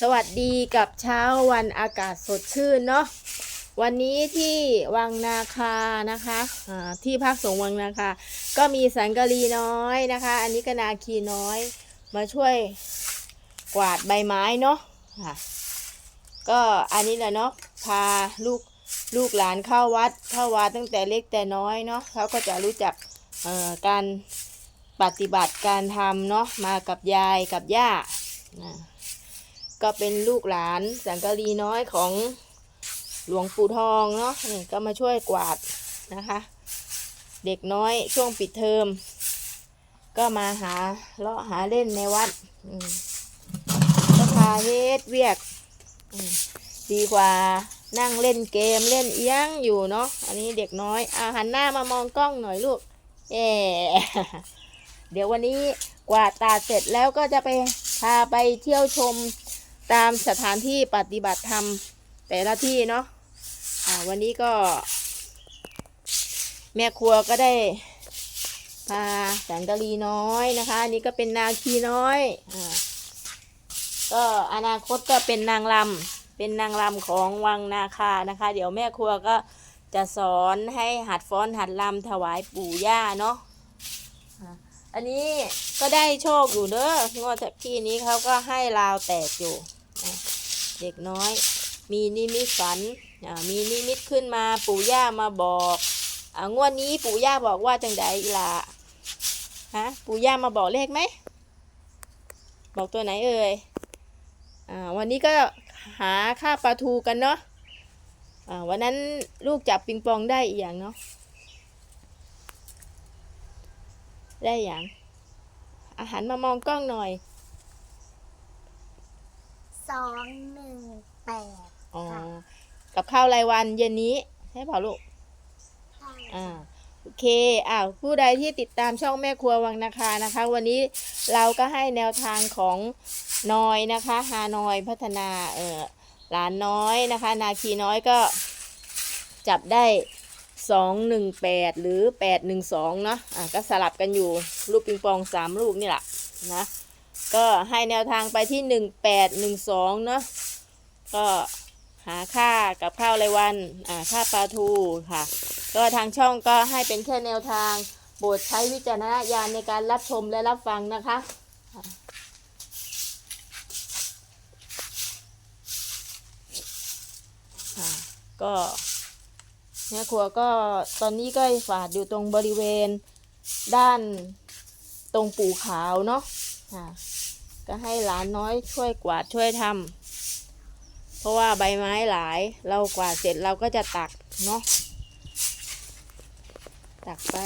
สวัสดีกับเช้าวันอากาศสดชื่นเนาะวันนี้ที่วังนาคานะคะอ่าที่พักสงวังนาคา ก็มีสังกะรีน้อยนะคะ อันนี้ก็นาคีน้อยมาช่วยกวาดใบไม้เนาะะก็อันนี้แหละเนาะพาลูกลูกหลานเข้าวัดเข้าวัดตั้งแต่เล็กแต่น้อยเนาะเขาก็จะรู้จักการปฏิบัติการทำเนาะมากับยายกับย่าอ่า ก็เป็นลูกหลานสังกะรีน้อยของหลวงปู่ทองเนาะนี่ก็มาช่วยกวาดนะคะ เด็กน้อยช่วงปิดเทอม ก็มาหาเลาะหาเล่นในวัดก็พาเฮ็ดเวียก ดีกว่านั่งเล่นเกมเล่นเอี้ยงอยู่เนาะอันนี้เด็กน้อยอาหันหน้ามามองกล้องหน่อยลูกเอเดี๋ยววันนี้กวาดตาเสร็จแล้วก็จะไปพาไปเที่ยวชม ตามสถานที่ปฏิบัติธรรมแต่ละที่เนาะอ่าวันนี้ก็ แม่ครัวก็ได้พาแสงกะลีน้อยนะคะอันนี้ก็เป็นนาคีน้อยอก็อนาคตก็เป็นนางลำเป็นนางลำของวังนาคานะคะ เดี๋ยวแม่ครัวก็จะสอนให้หัดฟ้อนหัดลำถวายปู่ย่าเนาะอันนี้ก็ได้โชคอยู่เด้องวดที่นี้เขาก็ให้ลาวแตกอยู่ เด็กน้อย มีนิมิตฝันมีนิมิตขึ้นมาปู่ย่ามาบอกองวดนี้ปู่ย่าบอกว่าจังใดอีล่ะฮะปู่ย่ามาบอกเลขไหม บอกตัวไหนเอ่ยอวันนี้ก็หาค่าปลาทูกันเนาะวันนั้นลูกจับปิงปองได้อีกอย่างเนาะได้อย่างอาหารมามองกล้องหน่อย สองหนึ่งแปดอ๋อค่ะกับข้าวรายวันเย็นนี้ใช่เปล่าลูกใช่อ่า โอเค อ้าว ผู้ใดที่ติดตามช่องแม่ครัววังนาคานะคะ วันนี้เราก็ให้แนวทางของนอยนะคะ ฮานอยพัฒนา เออหลานน้อยนะคะ นาคีน้อยก็จับได้สองหนึ่งแปดหรือแปดหนึ่งสองเนาะ อะก็สลับกันอยู่ ลูกปิงปองสามลูกนี่แหละนะ ก็ให้แนวทางไปที่หนึ่งแปดหนึ่งสองเนาะก็หาค่ากับข้าวรายวันอ่าค่าปลาทูค่ะ ก็ทางช่องก็ให้เป็นแค่แนวทางโปรดใช้วิจารณญาณในการรับชมและรับฟังนะคะอะอะก็แม่ครัวก็ตอนนี้ก็ฝาดอยู่ตรงบริเวณด้าน ตรงปู่ขาวเนาะะก็ให้หลานน้อยช่วยกวาดช่วยทำเพราะว่าใบไม้หลาย เรากวาดเสร็จเราก็จะตักเนาะตักไป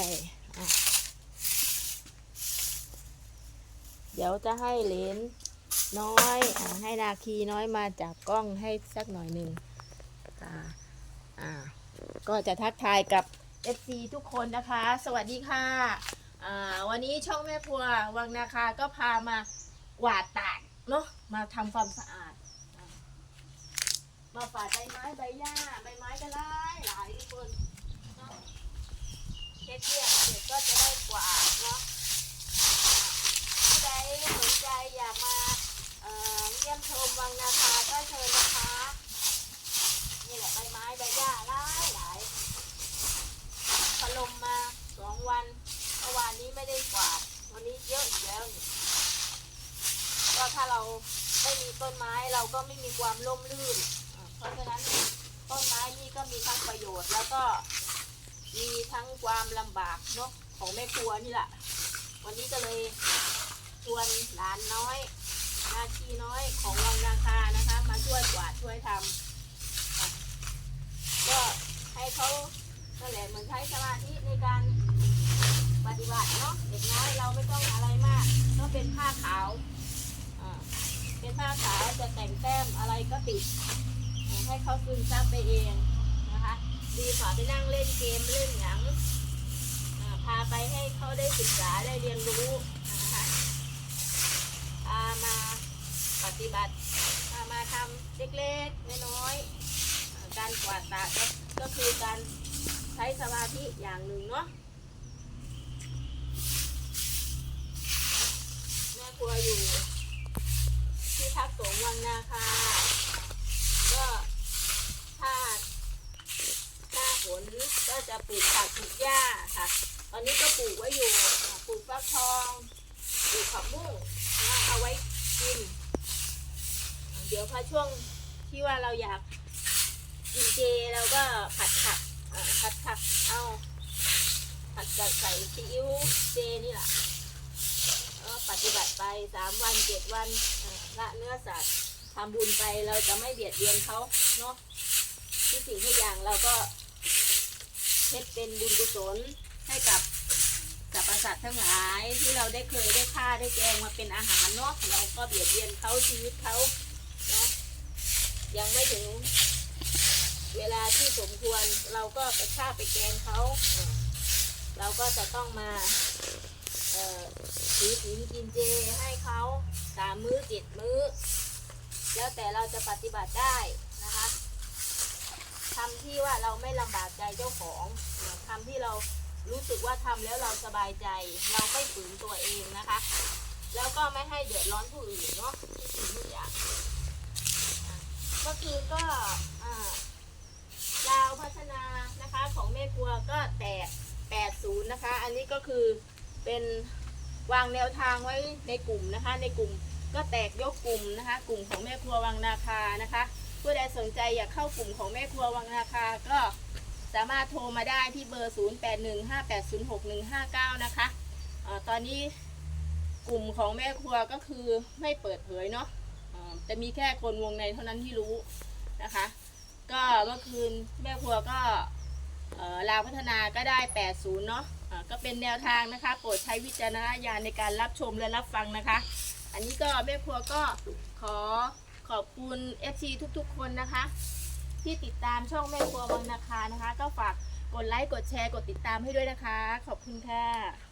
เดี๋ยวจะให้เหรนน้อยอให้นาคีน้อยมาจับกล้องให้สักหน่อยหนึ่งอ่าอ่าก็จะทักทายกับ FC ทุกคนนะคะ สวัสดีค่ะ อ่าวันนี้ช่องแม่ครัววังนาคาก็พามากวาดตากเนาะมาทำความสะอาดอะมาฝาดใบไม้ใบหญ้าใบไม้ก็หลายหลายทุกคนเนาะเช็ดเรียบเสร็จก็จะได้กวาดเนาะผู้ใดสนใจอยากมาเอ่อเยี่ยมชมวังนาคาก็เชิญนะคะนี่แหละใบไม้ใบหญ้าหลายหลายถล่มมาสองวันเมื่อวานนี้ ได้กวาดวันนี้เยอะอีกแล้วนี่ก็ถ้าเราไม่มีต้นไม้เราก็ไม่มีความร่มรื่น เพราะฉะนั้นต้นไม้นี่ก็มีทั้งประโยชน์ แล้วก็มีทั้งความลำบากเนาะของแม่ครัวนี่แหละ วันนี้ก็เลยชวนหลานน้อยนาคีน้อยของวังนาคานะคะ มาช่วยกวาดช่วยทำก็ให้เขานั่นแหละเหมือนใช้สมาธิในการ ปฏิบัติเนาะเด็กน้อยเราไม่ต้องอะไรมาก ก็เป็นผ้าขาวเป็นผ้าขาวจะแต่งแต้มอะไรก็ติด ให้เขาซึมซับไปเองนะคะ ดีกว่าไปนั่งเล่นเกมเล่นหยังพาไปให้เขาได้ศึกษาได้เรียนรู้นะคะพามาปฏิบัติพามาทำเล็กๆน้อยๆการกวาดตาก็คือการใช้สมาธิอย่างหนึ่งเนาะแม่ ครัวอยู่ ที่พักสงวังนาคาก็ถ้าหน้าฝนก็จะปลูกผักปลูกหญ้าค่ะ ตอนนี้ก็ปลูกไว้อยู่ปลูกฟักทองปลูกผักบุ้งนะเอาไว้กิน เดี๋ยวพอช่วงที่ว่าเราอยากกินเจเราก็ผัดผักผัดผักเอาผัดกับใส่ซีอิ๊วเจนี่แหละ ฏิบัติไปสามวันเจ็ดวันละเนื้อสัตว์ทำบุญไปเราจะไม่เบียดเบียนเขาเนาะทุกสิ่งทุกอย่างเราก็เฮ็ดเป็นบุญกุศลให้กับกับประสัตว์ทั้งหลายที่เราได้เคยได้ฆ่าได้แกงมาเป็นอาหารเนาะเราก็เบียดเบียนเขาชีวิตเขาเนาะยังไม่ถึงเวลาที่สมควรเราก็ไปฆ่าไปแกงเขาเราก็จะต้องมา อ่อถือศีลกินเจให้เขาสามมื้อเจ็ดมื้อ แล้วแต่เราจะปฏิบัติได้นะคะทำที่ว่าเราไม่ลำบากใจเจ้าของทำที่เรารู้สึกว่าทำแล้วเราสบายใจ เราไม่ฝืนตัวเองนะคะ แล้วก็ไม่ให้เดือดร้อนผู้อื่นเนาะทุกสิ่งทุกอย่างเมื่อคืนก็อ่าดาวพัฒนานะคะของแม่ครัวก็แตก80 นะคะ อันนี้ก็คือ เป็นวางแนวทางไว้ในกลุ่มนะคะ ในกลุ่มก็แตกยกกลุ่มนะคะ กลุ่มของแม่ครัววังนาคานะคะผู้ใดสนใจอยากเข้ากลุ่มของแม่ครัววังนาคาก็สามารถโทรมาได้ที่เบอร์ 0815806159 นะคะอตอนนี้กลุ่มของแม่ครัวก็คือไม่เปิดเผยเนาะอ่าแต่มีแค่คนวงในเท่านั้นที่รู้นะคะ ก็เมื่อคืนแม่ครัวก็ลาวพัฒนาก็ได้ 80 เนาะ อ่าก็เป็นแนวทางนะคะ โปรดใช้วิจารณญาณในการรับชมและรับฟังนะคะ อันนี้ก็แม่ครัวก็ขอขอบคุณ FC ทุกๆ คนนะคะ ที่ติดตามช่องแม่ครัววังนาคานะคะ ก็ฝากกดไลค์กดแชร์กดติดตามให้ด้วยนะคะ ขอบคุณค่ะ